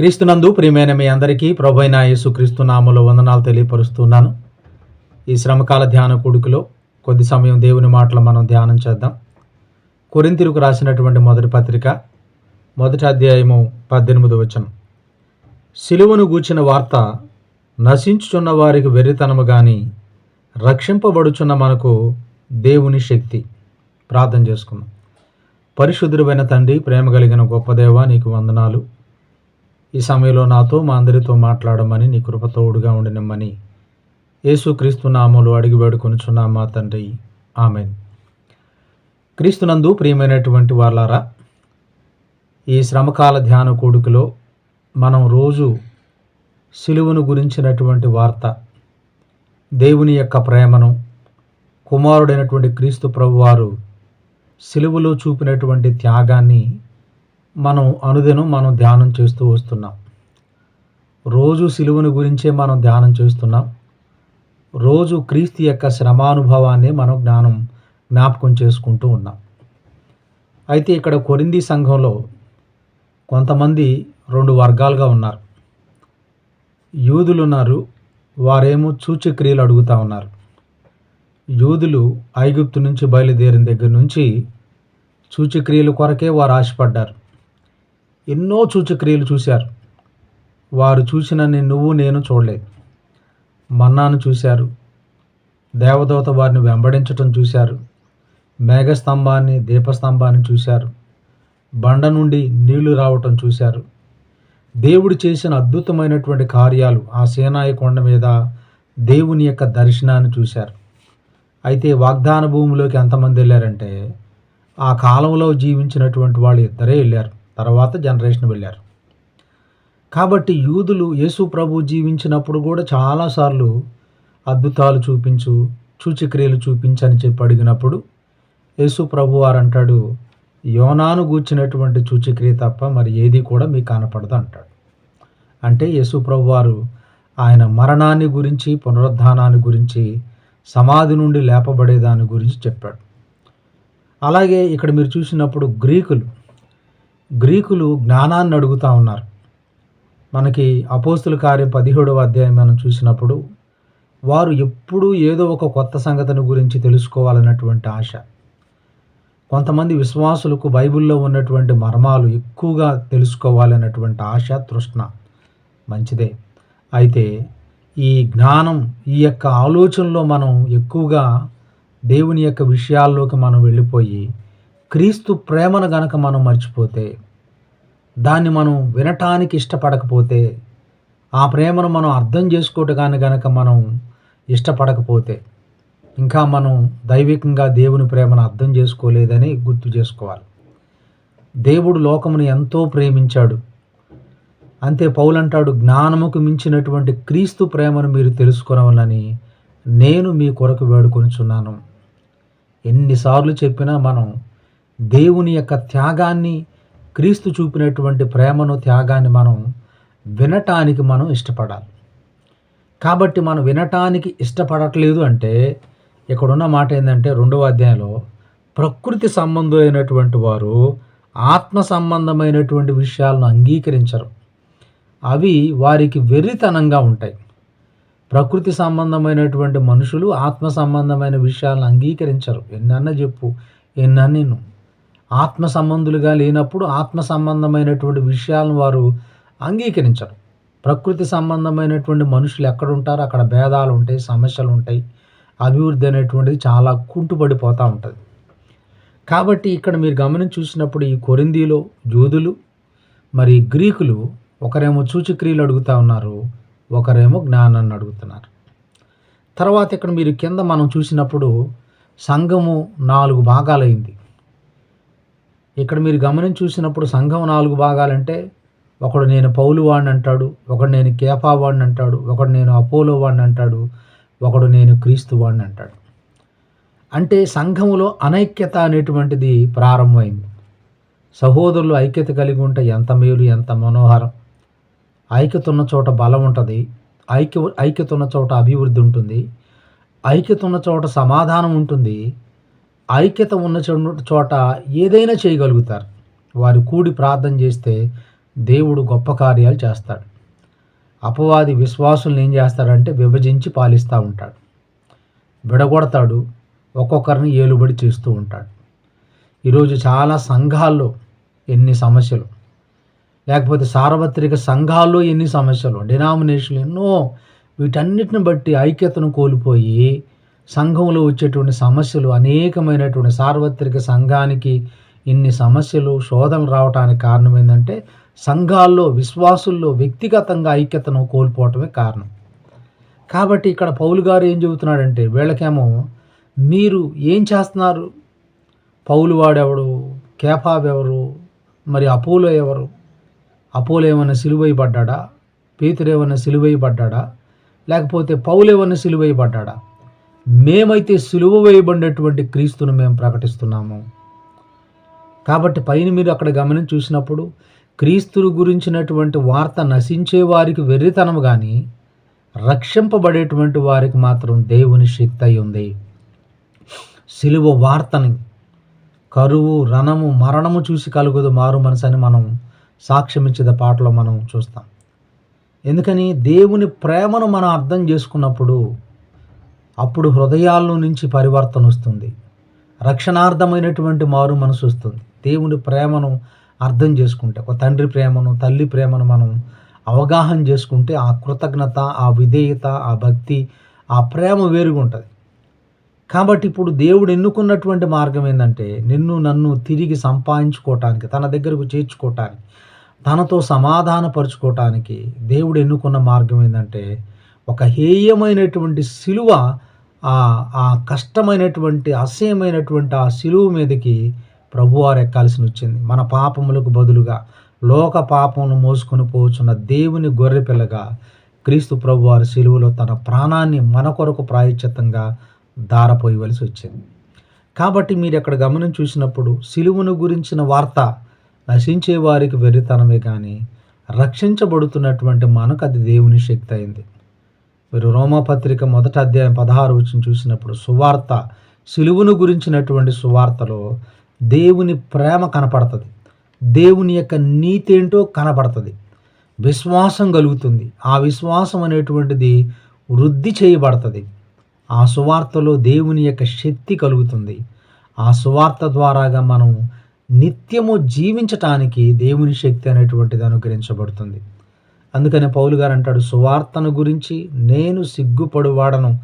క్రీస్తునందు ప్రియమైన మీ అందరికీ ప్రభైన యేసుక్రీస్తు నామములో వందనాలు తెలియపరుస్తున్నాను. ఈ శ్రమకాల ధ్యాన కొడుకులో కొద్ది సమయం దేవుని మాటలు మనం ధ్యానం చేద్దాం. కొరింతిరుకు రాసినటువంటి మొదటి పత్రిక మొదటి అధ్యాయము పద్దెనిమిది వచనం. సిలువను గూర్చిన వార్త నశించుచున్న వారికి వెర్రితనము కానీ రక్షింపబడుచున్న మనకు దేవుని శక్తి. ప్రార్థన చేసుకుందాం. పరిశుద్ధుడైన తండ్రి ప్రేమ కలిగిన గొప్ప దేవ నీకు వందనాలు. ఈ సమయంలో నాతో మా అందరితో మాట్లాడమని నీ కృపతోడుగా ఉండినమ్మని యేసుక్రీస్తు నామలు అడిగి వేడుకొనుచున్నా మా తండ్రి. ఆమెన్. క్రీస్తునందు ప్రియమైనటువంటి వాళ్ళారా ఈ శ్రమకాల ధ్యాన కూడుకులో మనం రోజు సిలువను గురించినటువంటి వార్త దేవుని యొక్క ప్రేమను కుమారుడైనటువంటి క్రీస్తు ప్రభువారు సిలువలో చూపినటువంటి త్యాగాన్ని మనం అనుదినం మనం ధ్యానం చేస్తూ వస్తున్నాం. రోజు సిలువను గురించే మనం ధ్యానం చేస్తున్నాం. రోజు క్రీస్తు యొక్క శ్రమానుభవాన్ని మనం జ్ఞానం జ్ఞాపకం చేసుకుంటూ ఉన్నాం. అయితే ఇక్కడ కొరింది సంఘంలో కొంతమంది రెండు వర్గాలుగా ఉన్నారు. యూదులు ఉన్నారు వారేమో సూచక్రియలు అడుగుతూ ఉన్నారు. యూదులు ఐగుప్తు నుంచి బయలుదేరిన దగ్గర నుంచి సూచక్రియల కొరకే వారు ఆశపడ్డారు. ఎన్నో సూచక్రియలు చూశారు. వారు చూసినన్ని నువ్వు నేను చూడలేదు. మన్నాను చూశారు. దేవదూత వారిని వెంబడించటం చూశారు. మేఘస్తంభాన్ని దీపస్తంభాన్ని చూశారు. బండ నుండి నీళ్ళు రావటం చూశారు. దేవుడు చేసిన అద్భుతమైనటువంటి కార్యాలు ఆ సేనాయి కొండ మీద దేవుని యొక్క దర్శనాన్ని చూశారు. అయితే వాగ్దాన భూమిలోకి ఎంతమంది వెళ్ళారంటే ఆ కాలంలో జీవించినటువంటి వాళ్ళు ఇద్దరే వెళ్ళారు. తర్వాత జనరేషన్ వెళ్ళారు. కాబట్టి యూదులు యేసు ప్రభు జీవించినప్పుడు కూడా చాలాసార్లు అద్భుతాలు చూపించు సూచక్రియలు చూపించని చెప్పి అడిగినప్పుడు యేసు ప్రభు వారు అంటాడు యోనాను గూర్చినటువంటి సూచక్రియ తప్ప మరి ఏది కూడా మీకు కనపడదు అంటాడు. అంటే యేసు ప్రభు వారు ఆయన మరణాన్ని గురించి పునరుద్ధానాన్ని గురించి సమాధి నుండి లేపబడే దాని గురించి చెప్పాడు. అలాగే ఇక్కడ మీరు చూసినప్పుడు గ్రీకులు గ్రీకులు జ్ఞానాన్ని అడుగుతూ ఉన్నారు. మనకి అపోస్తుల కార్యం పదిహేడవ అధ్యాయం మనం చూసినప్పుడు వారు ఎప్పుడూ ఏదో ఒక కొత్త సంగతిని గురించి తెలుసుకోవాలన్నటువంటి ఆశ. కొంతమంది విశ్వాసులకు బైబిల్లో ఉన్నటువంటి మర్మాలు ఎక్కువగా తెలుసుకోవాలన్నటువంటి ఆశ తృష్ణ మంచిదే. అయితే ఈ జ్ఞానం ఈ యొక్క ఆలోచనలో మనం ఎక్కువగా దేవుని యొక్క విషయాల్లోకి మనం వెళ్ళిపోయి క్రీస్తు ప్రేమను గనక మనం మర్చిపోతే దాన్ని మనం వినటానికి ఇష్టపడకపోతే ఆ ప్రేమను మనం అర్థం చేసుకోవటాన్ని గనక మనం ఇష్టపడకపోతే ఇంకా మనం దైవికంగా దేవుని ప్రేమను అర్థం చేసుకోలేదని గుర్తు చేసుకోవాలి. దేవుడు లోకమును ఎంతో ప్రేమించాడు. అంతే పౌలంటాడు జ్ఞానముకు మించినటువంటి క్రీస్తు ప్రేమను మీరు తెలుసుకోవాలని నేను మీ కొరకు వేడుకొనిచున్నాను. ఎన్నిసార్లు చెప్పినా మనం దేవుని యొక్క త్యాగాన్ని క్రీస్తు చూపినటువంటి ప్రేమను త్యాగాన్ని మనం వినటానికి మనం ఇష్టపడాలి. కాబట్టి మనం వినటానికి ఇష్టపడట్లేదు అంటే ఇక్కడున్న మాట ఏంటంటే రెండవ అధ్యాయంలో ప్రకృతి సంబంధమైనటువంటి వారు ఆత్మ సంబంధమైనటువంటి విషయాలను అంగీకరించరు. అవి వారికి వెర్రితనంగా ఉంటాయి. ప్రకృతి సంబంధమైనటువంటి మనుషులు ఆత్మ సంబంధమైన విషయాలను అంగీకరించరు. ఎన్నన్న చెప్పు ఎన్నన్నీ ఆత్మ సంబంధులుగా లేనప్పుడు ఆత్మ సంబంధమైనటువంటి విషయాలను వారు అంగీకరించరు. ప్రకృతి సంబంధమైనటువంటి మనుషులు ఎక్కడ ఉంటారో అక్కడ భేదాలు ఉంటాయి సమస్యలు ఉంటాయి. అభివృద్ధి అనేటువంటిది చాలా కుంటుపడిపోతూ ఉంటుంది. కాబట్టి ఇక్కడ మీరు గమనించి చూసినప్పుడు ఈ కొరిందీలో యూదులు మరి గ్రీకులు ఒకరేమో సూచిక్రియలు అడుగుతూ ఉన్నారు ఒకరేమో జ్ఞానాన్ని అడుగుతున్నారు. తర్వాత ఇక్కడ మీరు కింద మనం చూసినప్పుడు సంఘము నాలుగు భాగాలైంది. ఇక్కడ మీరు గమనించి చూసినప్పుడు సంఘం నాలుగు భాగాలంటే ఒకడు నేను పౌలు వాడిని అంటాడు ఒకడు నేను కేఫా వాడిని అంటాడు ఒకడు నేను అపోలో వాడిని అంటాడు ఒకడు నేను క్రీస్తు వాడిని అంటాడు అంటే సంఘములో అనైక్యత అనేటువంటిది ప్రారంభమైంది. సహోదరులు ఐక్యత కలిగి ఉంటే ఎంత మేలు ఎంత మనోహరం. ఐక్యత ఉన్న చోట బలం ఉంటుంది. ఐక్య ఐక్యత ఉన్న చోట అభివృద్ధి ఉంటుంది. ఐక్యత ఉన్న చోట సమాధానం ఉంటుంది. ఐక్యత ఉన్న చోట ఏదైనా చేయగలుగుతారు. వారు కూడి ప్రార్థన చేస్తే దేవుడు గొప్ప కార్యాలు చేస్తాడు. అపవాది విశ్వాసుల్ని ఏం చేస్తాడంటే విభజించి పాలిస్తూ ఉంటాడు. విడగొడతాడు. ఒక్కొక్కరిని ఏలుబడి చేస్తూ ఉంటాడు. ఈరోజు చాలా సంఘాల్లో ఎన్ని సమస్యలు. లేకపోతే సార్వత్రిక సంఘాల్లో ఎన్ని సమస్యలు. డినామినేషన్లు ఎన్నో. వీటన్నిటిని బట్టి ఐక్యతను కోల్పోయి సంఘంలో వచ్చేటువంటి సమస్యలు అనేకమైనటువంటి సార్వత్రిక సంఘానికి ఇన్ని సమస్యలు శోధనలు రావడానికి కారణం ఏంటంటే సంఘాల్లో విశ్వాసుల్లో వ్యక్తిగతంగా ఐక్యతను కోల్పోవటమే కారణం. కాబట్టి ఇక్కడ పౌలు గారు ఏం చెబుతున్నాడంటే వీళ్ళకేమో మీరు ఏం చేస్తున్నారు? పౌలు వాడెవడు? కేఫాబ్ ఎవరు? మరి అపోలో ఎవరు? అపోలో ఏమైనా సిలువైపడ్డా పేతురు ఏమైనా సిలువైపడ్డా లేకపోతే పౌలు ఏమైనా సిలువైపడ్డా మేమైతే సులువ వేయబడినటువంటి క్రీస్తును మేము ప్రకటిస్తున్నాము. కాబట్టి పైన మీరు అక్కడ గమనించి చూసినప్పుడు క్రీస్తును గురించినటువంటి వార్త నశించే వారికి వెర్రితనం కానీ రక్షింపబడేటువంటి వారికి మాత్రం దేవుని శక్తి అయి ఉంది. సిలువ వార్తని కరువు రణము మరణము చూసి కలుగుదు మారు మనసు అని మనం సాక్ష్యం పాటలో మనం చూస్తాం. ఎందుకని? దేవుని ప్రేమను మనం అర్థం చేసుకున్నప్పుడు అప్పుడు హృదయాల్లో నుంచి పరివర్తన వస్తుంది. రక్షణార్థమైనటువంటి మారు మనసు వస్తుంది. దేవుని ప్రేమను అర్థం చేసుకుంటే ఒక తండ్రి ప్రేమను తల్లి ప్రేమను మనం అవగాహన చేసుకుంటే ఆ కృతజ్ఞత ఆ విధేయత ఆ భక్తి ఆ ప్రేమ వేరుగా ఉంటుంది కాబట్టి ఇప్పుడు దేవుడు ఎన్నుకున్నటువంటి మార్గం ఏంటంటే నిన్ను నన్ను తిరిగి సంపాదించుకోవటానికి తన దగ్గరకు చేర్చుకోవటానికి తనతో సమాధానపరుచుకోవటానికి దేవుడు ఎన్నుకున్న మార్గం ఏంటంటే ఒక హేయమైనటువంటి సిలువ ఆ ఆ కష్టమైనటువంటి అసహ్యమైనటువంటి ఆ శిలువు మీదకి ప్రభువారు ఎక్కాల్సి వచ్చింది. మన పాపములకు బదులుగా లోక పాపమును మోసుకొని పోచున్న దేవుని గొర్రెపిల్లగా క్రీస్తు ప్రభువారి సిలువలో తన ప్రాణాన్ని మన కొరకు ప్రాయశ్చిత్తంగా దారపోయవలసి వచ్చింది. కాబట్టి మీరు ఎక్కడ గమనం చూసినప్పుడు సిలువను గురించిన వార్త నశించే వారికి వెర్రితనమే కానీ రక్షించబడుతున్నటువంటి మనకు అది దేవుని శక్తి అయింది. మీరు రోమపత్రిక మొదట అధ్యాయం పదహారు వచ్చిన చూసినప్పుడు సువార్త సిలువును గురించినటువంటి సువార్తలో దేవుని ప్రేమ కనపడుతుంది. దేవుని యొక్క నీతి ఏంటో కనపడుతుంది. విశ్వాసం కలుగుతుంది. ఆ విశ్వాసం అనేటువంటిది వృద్ధి చేయబడుతుంది. ఆ సువార్తలో దేవుని యొక్క శక్తి కలుగుతుంది. ఆ సువార్త ద్వారాగా మనం నిత్యము జీవించటానికి దేవుని శక్తి అనేటువంటిది అనుగ్రహించబడుతుంది. అందుకనే పౌలు గారు అంటాడు సువార్తను గురించి నేను సిగ్గుపడువాడను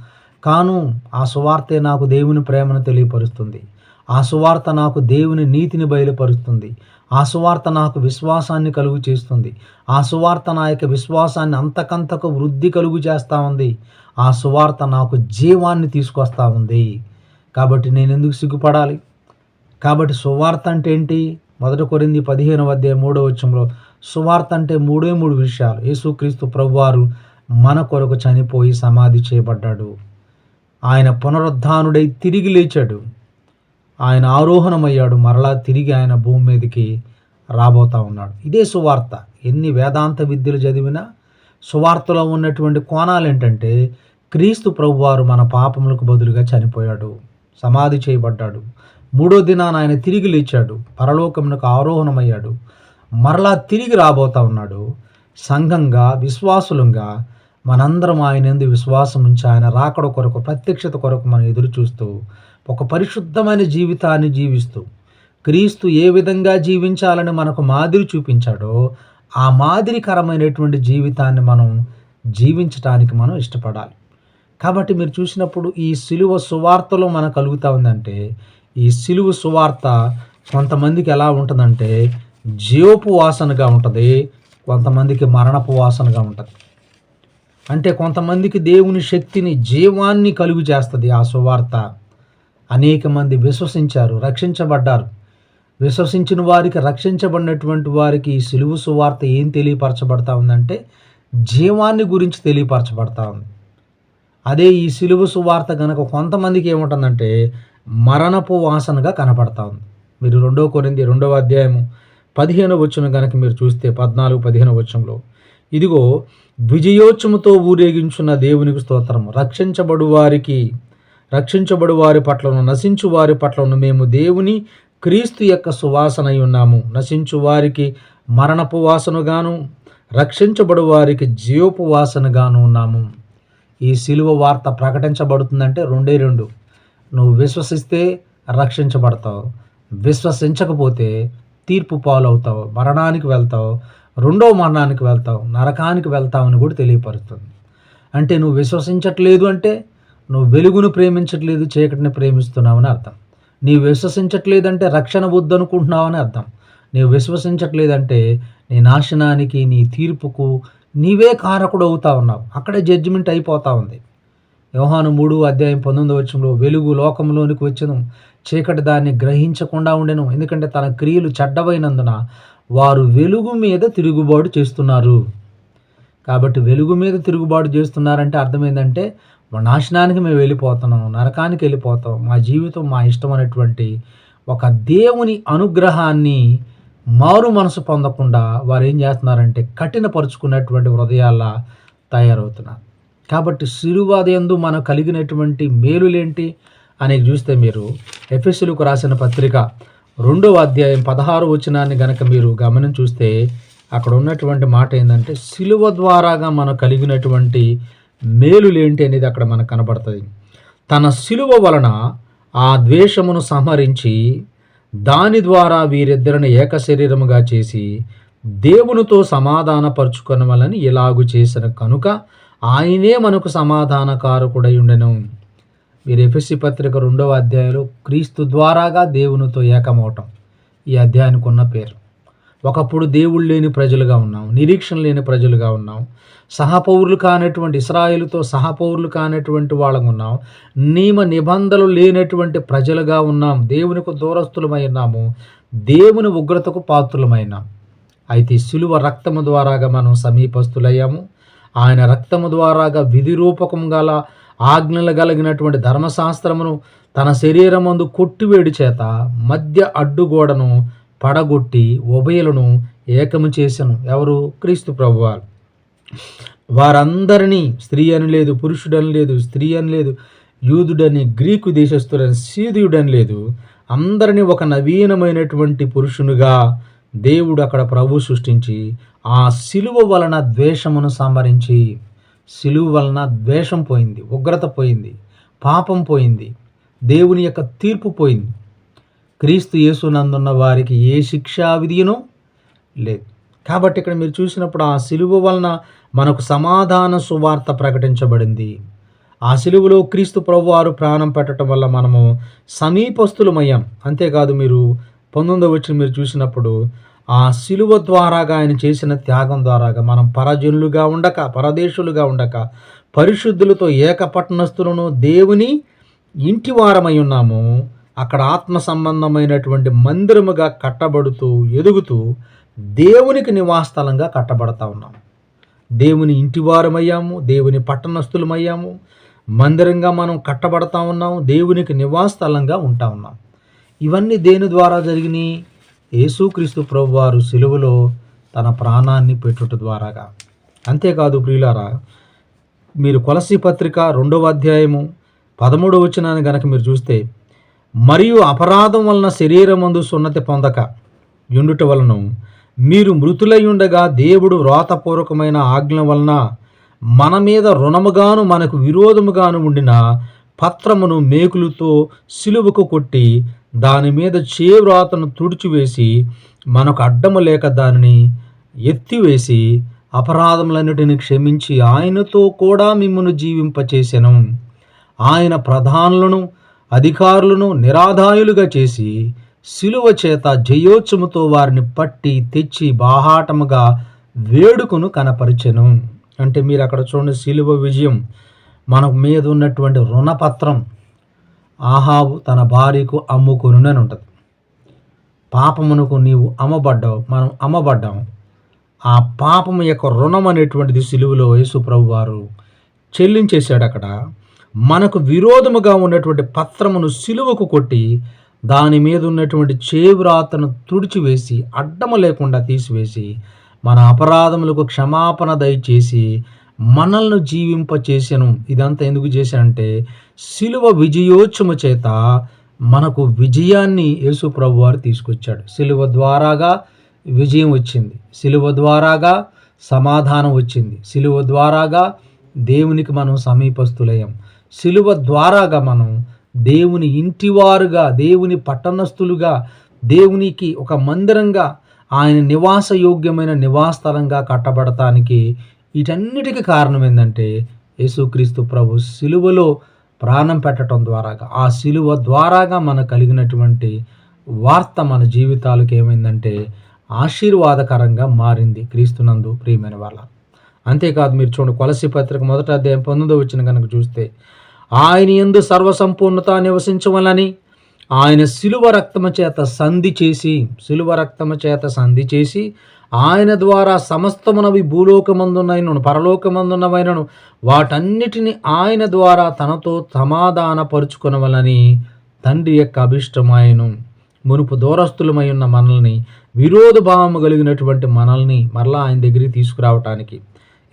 కాను ఆ సువార్తే నాకు దేవుని ప్రేమను తెలియపరుస్తుంది. ఆ సువార్త నాకు దేవుని నీతిని బయలుపరుస్తుంది. ఆ సువార్త నాకు విశ్వాసాన్ని కలుగు చేస్తుంది. ఆ సువార్త నా యొక్క విశ్వాసాన్ని అంతకంతకు వృద్ధి కలుగు చేస్తూ ఉంది. ఆ సువార్త నాకు జీవాన్ని తీసుకొస్తూ ఉంది. కాబట్టి నేను ఎందుకు సిగ్గుపడాలి? కాబట్టి సువార్త అంటే ఏంటి? మొదట కొరింది పదిహేను అధ్యాయ మూడో వచ్చంలో సువార్త అంటే మూడే మూడు విషయాలు. యేసుక్రీస్తు ప్రభువారు మన కొరకు చనిపోయి సమాధి చేయబడ్డాడు. ఆయన పునరుద్ధానుడై తిరిగి లేచాడు. ఆయన ఆరోహణమయ్యాడు. మరలా తిరిగి ఆయన భూమి మీదకి రాబోతా ఉన్నాడు. ఇదే సువార్త. ఎన్ని వేదాంత విద్యలు చదివినా సువార్తలో ఉన్నటువంటి కోణాలు ఏంటంటే క్రీస్తు ప్రభువారు మన పాపములకు బదులుగా చనిపోయాడు. సమాధి చేయబడ్డాడు. మూడో దినాన ఆయన తిరిగి లేచాడు. పరలోకమునకు ఆరోహణమయ్యాడు. మరలా తిరిగి రాబోతా ఉన్నాడు. సంఘంగా విశ్వాసులంగా మనందరం ఆయన ఎందు విశ్వాసం ఉంచి ఆయన రాకడ కొరకు ప్రత్యక్షత కొరకు మనం ఎదురు చూస్తూ ఒక పరిశుద్ధమైన జీవితాన్ని జీవిస్తూ క్రీస్తు ఏ విధంగా జీవించాలని మనకు మాదిరి చూపించాడో ఆ మాదిరికరమైనటువంటి జీవితాన్ని మనం జీవించటానికి మనం ఇష్టపడాలి. కాబట్టి మీరు చూసినప్పుడు ఈ సిలువ సువార్తలో మనకు కలుగుతూ ఉందంటే ఈ సిలువ సువార్త కొంతమందికి ఎలా ఉంటుందంటే జీవపు వాసనగా ఉంటుంది కొంతమందికి మరణపు వాసనగా ఉంటుంది. అంటే కొంతమందికి దేవుని శక్తిని జీవాన్ని కలుగు చేస్తుంది ఆ సువార్త. అనేక మంది విశ్వసించారు రక్షించబడ్డారు. విశ్వసించిన వారికి రక్షించబడినటువంటి వారికి ఈ సిలువు సువార్త ఏం తెలియపరచబడతా ఉందంటే జీవాన్ని గురించి తెలియపరచబడతా ఉంది. అదే ఈ సిలువు సువార్త కనుక కొంతమందికి ఏముంటుందంటే మరణపు వాసనగా కనపడతా ఉంది. మీరు రెండో కొరింది రెండవ అధ్యాయము పదిహేను వచనం కనుక మీరు చూస్తే పద్నాలుగు పదిహేను వచ్చంలో ఇదిగో విజయోత్సముతో ఊరేగించున్న దేవునికి స్తోత్రం. రక్షించబడు వారికి రక్షించబడు వారి పట్లను నశించు వారి పట్లను మేము దేవుని క్రీస్తు యొక్క సువాసనై ఉన్నాము. నశించు వారికి మరణపు వాసనగాను రక్షించబడు వారికి జీవపు వాసనగాను ఉన్నాము. ఈ సిలువ వార్త ప్రకటించబడుతుందంటే రెండే రెండు. నువ్వు విశ్వసిస్తే రక్షించబడతావు. విశ్వసించకపోతే తీర్పు పాలవుతావు మరణానికి వెళ్తావు రెండో మరణానికి వెళ్తావు నరకానికి వెళ్తావని కూడా తెలియపరుస్తుంది. అంటే నువ్వు విశ్వసించట్లేదు అంటే నువ్వు వెలుగును ప్రేమించట్లేదు చీకటిని ప్రేమిస్తున్నావని అర్థం. నీవు విశ్వసించట్లేదంటే రక్షణ వద్దనుకుంటున్నావని అర్థం. నీవు విశ్వసించట్లేదంటే నీ నాశనానికి నీ తీర్పుకు నీవే కారకుడు అవుతా ఉన్నావు. అక్కడే జడ్జిమెంట్ అయిపోతా ఉంది. యోహాను మూడు అధ్యాయం పంతొమ్మిది వచ్చంలో వెలుగు లోకంలోనికి వచ్చను చీకటి దాన్ని గ్రహించకుండా ఉండెను. ఎందుకంటే తన క్రియలు చెడ్డవైనందున వారు వెలుగు మీద తిరుగుబాటు చేస్తున్నారు. కాబట్టి వెలుగు మీద తిరుగుబాటు చేస్తున్నారంటే అర్థమైందంటే మా నాశనానికి మేము వెళ్ళిపోతున్నాం నరకానికి వెళ్ళిపోతాం. మా జీవితం మా ఇష్టం అనేటువంటి ఒక దేవుని అనుగ్రహాన్ని మారు మనసు పొందకుండా వారు ఏం చేస్తున్నారంటే కఠినపరుచుకున్నటువంటి హృదయాల్లా తయారవుతున్నారు. కాబట్టి సిరువాదయందు మనం కలిగినటువంటి మేలులేంటి అని చూస్తే మీరు ఎఫ్ఎస్సీలకు రాసిన పత్రిక రెండవ అధ్యాయం పదహారు వచనాన్ని గనక మీరు గమనం చూస్తే అక్కడ ఉన్నటువంటి మాట ఏంటంటే సిలువ ద్వారాగా మనం కలిగినటువంటి మేలులేంటి అనేది అక్కడ మనకు కనబడుతుంది. తన సిలువ వలన ఆ ద్వేషమును సంహరించి దాని ద్వారా వీరిద్దరిని ఏక శరీరముగా చేసి దేవునితో సమాధానపరుచుకునవలని ఇలాగు చేసిన కనుక ఆయనే మనకు సమాధానకారకుడై ఉండెను మీరు ఎఫ్ఎస్సి పత్రిక రెండవ అధ్యాయంలో క్రీస్తు ద్వారాగా దేవునితో ఏకమవటం. ఈ అధ్యాయానికి ఉన్న పేరు. ఒకప్పుడు దేవుళ్ళు లేని ప్రజలుగా ఉన్నాం నిరీక్షణ లేని ప్రజలుగా ఉన్నాం సహపౌరులు కానటువంటి ఇస్రాయిలుతో సహపౌరులు కానటువంటి వాళ్ళం ఉన్నాం నియమ నిబంధనలు లేనటువంటి ప్రజలుగా ఉన్నాం దేవునికి దూరస్తులమై ఉన్నాము. దేవుని ఉగ్రతకు పాత్రులమైనాం అయితే శిలువ రక్తము ద్వారాగా మనం సమీపస్తులయ్యాము ఆయన రక్తము ద్వారాగా విధి రూపకం గల ఆజ్ఞలు కలిగినటువంటి ధర్మశాస్త్రమును తన శరీరమందు కొట్టివేడి చేత మధ్య అడ్డుగోడను పడగొట్టి ఉభయలను ఏకము చేశాను ఎవరు? క్రీస్తు ప్రభువారు. వారందరినీ స్త్రీ అని లేదు పురుషుడని లేదు స్త్రీ అని లేదు యూదుడని గ్రీకు దేశస్థుడని సీదియుడని లేదు అందరినీ ఒక నవీనమైనటువంటి పురుషునిగా దేవుడు అక్కడ ప్రభు సృష్టించి ఆ సిలువ వలన ద్వేషమును సంహరించి సిలువ వలన ద్వేషం పోయింది ఉగ్రత పోయింది పాపం పోయింది దేవుని యొక్క తీర్పు పోయింది. క్రీస్తు యేసునందున్న వారికి ఏ శిక్షా విధియనో లేదు. కాబట్టి ఇక్కడ మీరు చూసినప్పుడు ఆ సిలువ వలన మనకు సమాధాన సువార్త ప్రకటించబడింది. ఆ సిలువలో క్రీస్తు ప్రభువారు ప్రాణం పెట్టడం వల్ల మనము సమీపస్తులమయ్యాం అంతేకాదు మీరు పంతొమ్మిదో వచ్చిన మీరు చూసినప్పుడు ఆ సిలువ ద్వారాగా ఆయన చేసిన త్యాగం ద్వారాగా మనం పరజనులుగా ఉండక పరదేశులుగా ఉండక పరిశుద్ధులతో ఏకపట్టణస్థులను దేవుని ఇంటి వారమై ఉన్నాము. అక్కడ ఆత్మ సంబంధమైనటువంటి మందిరముగా కట్టబడుతూ ఎదుగుతూ దేవునికి నివాసస్థలంగా కట్టబడతా ఉన్నాం. దేవుని ఇంటివారమయ్యాము దేవుని పట్టణస్థులమయ్యాము. మందిరంగా మనం కట్టబడతా ఉన్నాము దేవునికి నివాసస్థలంగా ఉంటా ఉన్నాం. ఇవన్నీ దేని ద్వారా జరిగినాయి? యేసుక్రీస్తు ప్రభువారు సిలువలో తన ప్రాణాన్ని పెట్టుట ద్వారాగా. అంతేకాదు ప్రియులారా మీరు కొలసి పత్రిక రెండవ అధ్యాయము పదమూడవ వచనాన్ని గనక మీరు చూస్తే మరియు అపరాధం వలన శరీరమందు సున్నతి పొందక యుండుట వలన మీరు మృతులై ఉండగా దేవుడు వ్రాతపూర్వకమైన ఆజ్ఞ వలన మన మీద రుణముగాను మనకు విరోధముగాను ఉండిన పత్రమును మేకులతో సిలువకు కొట్టి దాని మీద చేవ్రాతను తుడిచివేసి మనకు అడ్డము లేక దానిని ఎత్తివేసి అపరాధములన్నిటిని క్షమించి ఆయనతో కూడా మిమ్మను జీవింపచేసెను. ఆయన ప్రధానులను అధికారులను నిరాధాయులుగా చేసి శిలువ చేత జయోత్సముతో వారిని పట్టి తెచ్చి బాహాటముగా వేడుకను కనపరిచెను. అంటే మీరు అక్కడ చూడండి శిలువ విజయం. మన మీద ఉన్నటువంటి రుణపత్రం. ఆహాబు తన భార్యకు అమ్ముకొనునని ఉంటుంది పాపమునకు నీవు అమ్మబడ్డావు మనం అమ్మబడ్డాము. ఆ పాపము యొక్క రుణం అనేటువంటిది సిలువలో యేసు ప్రభు వారు చెల్లించేశాడు అక్కడ మనకు విరోధముగా ఉన్నటువంటి పత్రమును సిలువకు కొట్టి దాని మీద ఉన్నటువంటి చేవురాతను తుడిచివేసి అడ్డము లేకుండా తీసివేసి మన అపరాధములకు క్షమాపణ దయచేసి మనల్ని జీవింపచేసెను ఇదంతా ఎందుకు చేశానంటే సిలువ విజయోత్సవ చేత మనకు విజయాన్ని యేసు ప్రభు వారు తీసుకొచ్చాడు. సిలువ ద్వారాగా విజయం వచ్చింది. సిలువ ద్వారాగా సమాధానం వచ్చింది. సిలువ ద్వారాగా దేవునికి మనం సమీపస్తులయ్యాం సిలువ ద్వారాగా మనం దేవుని ఇంటివారుగా దేవుని పట్టణస్థులుగా దేవునికి ఒక మందిరంగా ఆయన నివాస యోగ్యమైన నివాసస్థలంగా కట్టబడటానికి వీటన్నిటికీ కారణం ఏంటంటే యేసుక్రీస్తు ప్రభు సిలువలో ప్రాణం పెట్టడం ద్వారాగా ఆ సిలువ ద్వారాగా మనకు కలిగినటువంటి వార్త మన జీవితాలకు ఏమైందంటే ఆశీర్వాదకరంగా మారింది క్రీస్తునందు ప్రియమైన వాళ్ళ. అంతేకాదు మీరు చూడండి కొలసి పత్రిక మొదట అధ్యాయం పంతొమ్మిదో వచ్చిన కనుక చూస్తే ఆయన ఎందు సర్వసంపూర్ణత నివసించవలని ఆయన శిలువ రక్తము చేత సంధి చేసి శిలువ రక్తము చేత సంధి చేసి ఆయన ద్వారా సమస్తమునవి భూలోకమందున్నైనను పరలోకమందున్నవైనను వాటన్నిటిని ఆయన ద్వారా తనతో సమాధానపరుచుకొనవలని తండ్రి యొక్క అభిష్టమాయను. మునుపు దూరస్తులమై ఉన్న మనల్ని విరోధ భావము కలిగినటువంటి మనల్ని మరలా ఆయన దగ్గరికి తీసుకురావటానికి.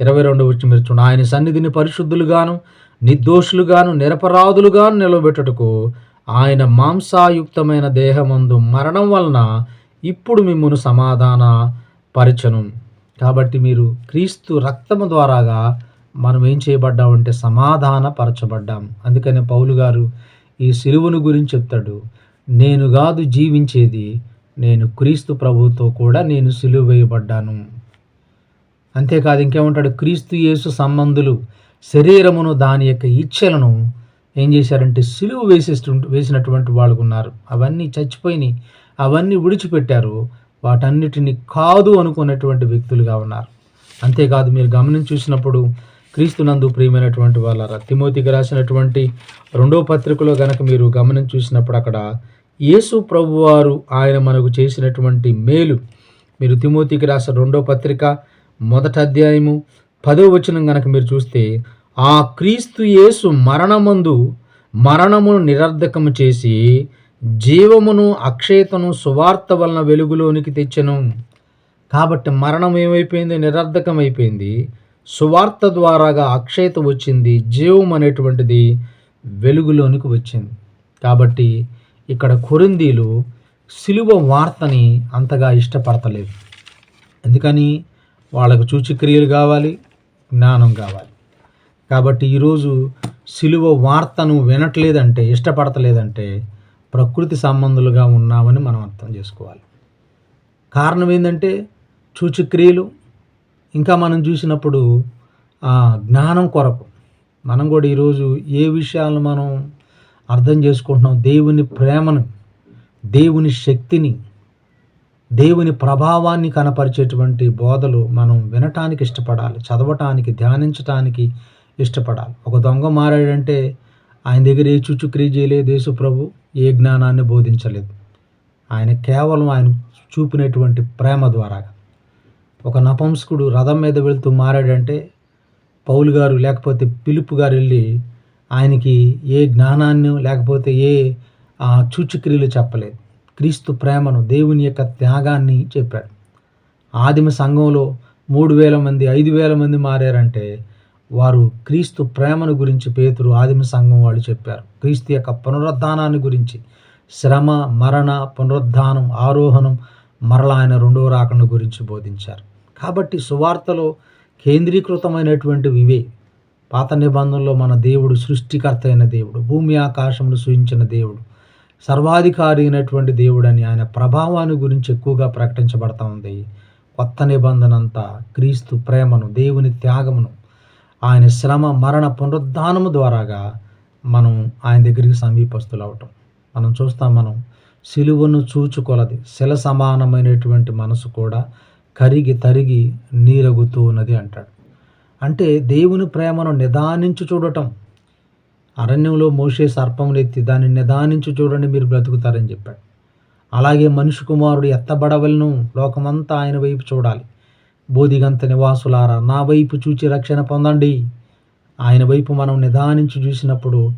ఇరవై రెండు వచ్చి మీరు చూడండి. ఆయన సన్నిధిని పరిశుద్ధులుగాను నిర్దోషులుగాను నిరపరాధులుగాను నిలబెట్టుటకు ఆయన మాంసాయుక్తమైన దేహమందు మరణం వలన ఇప్పుడు మిమ్మల్ని సమాధాన పరచను. కాబట్టి మీరు క్రీస్తు రక్తము ద్వారాగా మనం ఏం చేయబడ్డామంటే సమాధాన పరచబడ్డాం. అందుకనే పౌలు గారు ఈ సిలువను గురించి చెప్తాడు. నేను కాదు జీవించేది నేను క్రీస్తు ప్రభుతో కూడా నేను సిలువ వేయబడ్డాను. అంతేకాదు ఇంకేమంటాడు? క్రీస్తు యేసు సంబంధులు శరీరమును దాని యొక్క ఇచ్ఛలను ఏం చేశారంటే సిలువ వేసేస్తు వేసినటువంటి వాళ్ళు ఉన్నారు అవన్నీ చచ్చిపోయినాయి. అవన్నీ విడిచిపెట్టారు. వాటన్నిటిని కాదు అనుకున్నటువంటి వ్యక్తులుగా ఉన్నారు. అంతేకాదు మీరు గమనించి చూసినప్పుడు క్రీస్తునందు ప్రియమైనటువంటి వాళ్ళ తిమోతికి రాసినటువంటి రెండో పత్రికలో గనక మీరు గమనించి చూసినప్పుడు అక్కడ యేసు ప్రభువారు ఆయన మనకు చేసినటువంటి మేలు. మీరు తిమోతికి రాసిన రెండో పత్రిక మొదటి అధ్యాయము పదో వచనం గనక మీరు చూస్తే ఆ క్రీస్తు యేసు మరణమందు మరణమును నిరర్ధకము చేసి జీవమును అక్షయతను సువార్త వలన వెలుగులోనికి తెచ్చను. కాబట్టి మరణం ఏమైపోయింది? నిరర్ధకమైపోయింది. సువార్త ద్వారాగా అక్షయత వచ్చింది. జీవం అనేటువంటిది వెలుగులోనికి వచ్చింది. కాబట్టి ఇక్కడ కొరిందీలు సిలువ వార్తని అంతగా ఇష్టపడతలేదు. ఎందుకని? వాళ్ళకు చూచిక్రియలు కావాలి జ్ఞానం కావాలి. కాబట్టి ఈరోజు సిలువ వార్తను వినట్లేదంటే ఇష్టపడతలేదంటే ప్రకృతి సంబంధులుగా ఉన్నామని మనం అర్థం చేసుకోవాలి. కారణం ఏంటంటే చూచుక్రియలు ఇంకా మనం చూసినప్పుడు జ్ఞానం కొరకు. మనం కూడా ఈరోజు ఏ విషయాలను మనం అర్థం చేసుకుంటున్నాం? దేవుని ప్రేమను దేవుని శక్తిని దేవుని ప్రభావాన్ని కనపరిచేటువంటి బోధలు మనం వినటానికి ఇష్టపడాలి చదవటానికి ధ్యానించటానికి ఇష్టపడాలి. ఒక దొంగ మారాడంటే ఆయన దగ్గర ఏ చుచుక్రియ చేయలేదు దేశప్రభు ఏ జ్ఞానాన్ని బోధించలేదు. ఆయన కేవలం ఆయన చూపినటువంటి ప్రేమ ద్వారా ఒక నపంసకుడు రథం మీద వెళుతూ మారాడంటే పౌలు గారు లేకపోతే పిలుపు గారు వెళ్ళి ఆయనకి ఏ జ్ఞానాన్ని లేకపోతే ఏ చూచుక్రియలు చెప్పలేదు. క్రీస్తు ప్రేమను దేవుని యొక్క త్యాగాన్ని చెప్పాడు. ఆదిమ సంఘంలో మూడు వేల మంది ఐదు వేల మంది మారారంటే వారు క్రీస్తు ప్రేమను గురించి పేతురు ఆదిమ సంఘం వాళ్ళు చెప్పారు. క్రీస్తు యొక్క పునరుద్ధానాన్ని గురించి శ్రమ మరణ పునరుద్ధానం ఆరోహణం మరల ఆయన రెండవ రాకను గురించి బోధించారు. కాబట్టి సువార్తలో కేంద్రీకృతమైనటువంటి ఇవే పాత నిబంధనలో మన దేవుడు సృష్టికర్త అయిన దేవుడు భూమి ఆకాశమును సూచించిన దేవుడు సర్వాధికారి అయినటువంటి దేవుడని ఆయన ప్రభావాన్ని గురించి ఎక్కువగా ప్రకటించబడతా ఉంది. కొత్త నిబంధన అంతా క్రీస్తు ప్రేమను దేవుని త్యాగమును ఆయన శ్రమ మరణ పునరుద్ధానము ద్వారాగా మనం ఆయన దగ్గరికి సమీపస్తులు అవటం మనం చూస్తాం మనం సిలువను చూచుకొలది శిల సమానమైనటువంటి మనసు కూడా కరిగి తరిగి నీరగుతూ ఉన్నది అంటాడు. అంటే దేవుని ప్రేమను నిదానించి చూడటం. అరణ్యంలో మోసే సర్పములెత్తి దాన్ని నిదానించి చూడండి మీరు బ్రతుకుతారని చెప్పాడు. అలాగే మనిషి కుమారుడు ఎత్తబడవలను లోకమంతా ఆయన వైపు చూడాలి. బోధిగంత నివాసులారా నా వైపు చూచి రక్షణ పొందండి. ఆయన వైపు మనం నిదానించి చూసినప్పుడు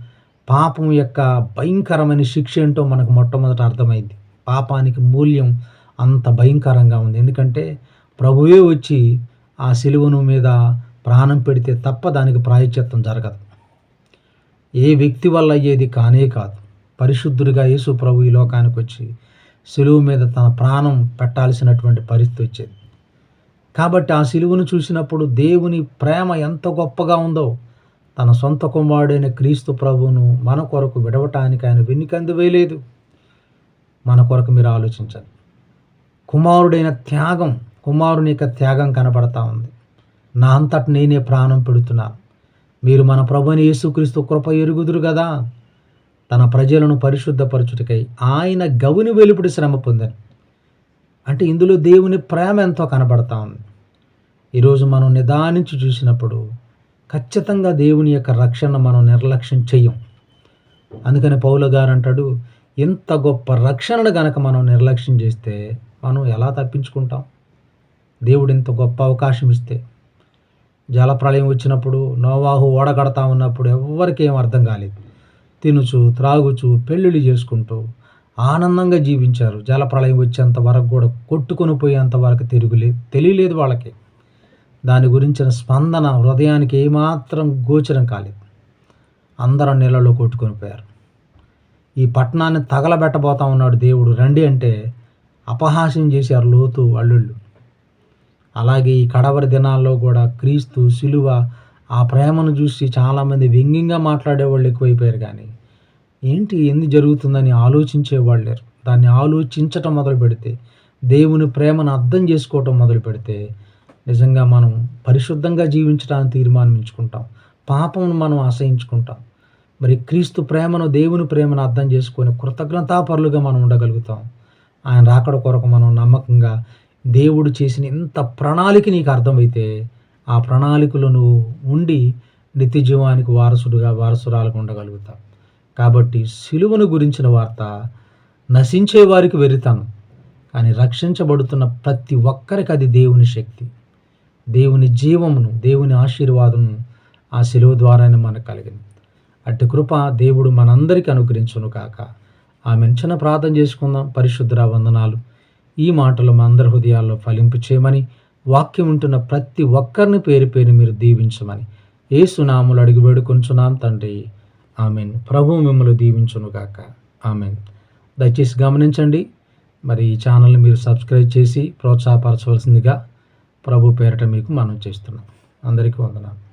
పాపం యొక్క భయంకరమైన శిక్ష ఏంటో మనకు మొట్టమొదట అర్థమైంది. పాపానికి మూల్యం అంత భయంకరంగా ఉంది. ఎందుకంటే ప్రభువే వచ్చి ఆ సిలువను మీద ప్రాణం పెడితే తప్ప దానికి ప్రాయశ్చిత్తం జరగదు. ఏ వ్యక్తి వల్ల అయ్యేది కానే కాదు. పరిశుద్ధుడిగా యేసు ప్రభు ఈ లోకానికి వచ్చి సిలువు మీద తన ప్రాణం పెట్టాల్సినటువంటి పరిస్థితి వచ్చేది. కాబట్టి ఆ సిలువను చూసినప్పుడు దేవుని ప్రేమ ఎంత గొప్పగా ఉందో తన సొంత కుమారుడైన క్రీస్తు ప్రభువును మన కొరకు విడవటానికి ఆయన వెన్నికందు వేయలేదు. మన కొరకు మీరు ఆలోచించండి. కుమారుడైన త్యాగం కుమారుని యొక్క త్యాగం కనబడతా ఉంది. నా అంతట నేనే ప్రాణం పెడుతున్నాను. మీరు మన ప్రభుని యేసుక్రీస్తు కృప ఎరుగుదురు కదా తన ప్రజలను పరిశుద్ధపరచుటకై ఆయన గవుని వెలుపుడి శ్రమ పొందాను. అంటే ఇందులో దేవుని ప్రేమ ఎంతో కనబడతా ఉంది. ఈరోజు మనం నిదానించి చూసినప్పుడు ఖచ్చితంగా దేవుని యొక్క రక్షణ మనం నిర్లక్ష్యం చెయ్యం అందుకని పౌల గారు అంటాడు ఇంత గొప్ప రక్షణను గనక మనం నిర్లక్ష్యం చేస్తే మనం ఎలా తప్పించుకుంటాం? దేవుడు ఇంత గొప్ప అవకాశం ఇస్తే. జలప్రళయం వచ్చినప్పుడు నోవాహు ఓడగడతా ఉన్నప్పుడు ఎవ్వరికి అర్థం కాలేదు. తినుచు త్రాగుచు పెళ్ళిళ్ళు చేసుకుంటూ ఆనందంగా జీవించారు. జలప్రళయం వచ్చేంత వరకు కూడా కొట్టుకొని పోయేంత వరకు తిరుగులే తెలియలేదు వాళ్ళకి. దాని గురించిన స్పందన హృదయానికి ఏమాత్రం గోచరం కాలేదు. అందరం నీళ్ళలో కొట్టుకొని పోయారు. ఈ పట్టణాన్ని తగలబెట్టబోతా ఉన్నాడు దేవుడు. రండి అంటే అపహాస్యం చేశారు లోతు అల్లుళ్ళు. అలాగే ఈ కడవరి దినాల్లో కూడా క్రీస్తు సిలువ ఆ ప్రేమను చూసి చాలామంది వ్యంగ్యంగా మాట్లాడేవాళ్ళు ఎక్కువైపోయారు కానీ ఏంటి ఎందు జరుగుతుందని ఆలోచించేవాళ్ళు లేరు దాన్ని ఆలోచించటం మొదలు పెడితే దేవుని ప్రేమను అర్థం చేసుకోవటం మొదలు పెడితే నిజంగా మనం పరిశుద్ధంగా జీవించడానికి తీర్మానించుకుంటాం. పాపమును మనం ఆశయించుకుంటాం. మరి క్రీస్తు ప్రేమను దేవుని ప్రేమను అర్థం చేసుకొని కృతజ్ఞతాపరులుగా మనం ఉండగలుగుతాం. ఆయన రాకడ కొరకు మనం నమ్మకంగా దేవుడు చేసిన ఇంత ప్రణాళిక నీకు అర్థమైతే ఆ ప్రణాళికలో నువ్వు ఉండి నిత్య జీవానికి వారసుడుగా వారసురాలుగా ఉండగలుగుతావు. కాబట్టి సిలువను గురించిన వార్త నశించే వారికి వెరితాను కానీ రక్షించబడుతున్న ప్రతి ఒక్కరికి అది దేవుని శక్తి. దేవుని జీవమును దేవుని ఆశీర్వాదము ఆ సిలువ ద్వారానే మనకు కలిగింది. అట్టి కృప దేవుడు మనందరికీ అనుగ్రహించును కాక ఆమె చిన్న ప్రార్థన చేసుకుందాం. పరిశుద్ధ వందనాలు. ఈ మాటలు మా అందరి హృదయాల్లో ఫలింపు చేయమని వాక్యం ఉంటున్న ప్రతి ఒక్కరిని పేరు పేరు మీరు దీవించమని. ఏ సునాములు అడిగి వేడుకొంచున్నాం తండ్రి. ఆమెన్. ప్రభు మిమ్మల్ని దీవించునుగాక ఆమెన్. దయచేసి గమనించండి. మరి ఈ ఛానల్ని మీరు సబ్స్క్రైబ్ చేసి ప్రోత్సాహపరచవలసిందిగా ప్రభు పేరట మీకు మనం చేస్తున్నాం. అందరికీ వందనాలు.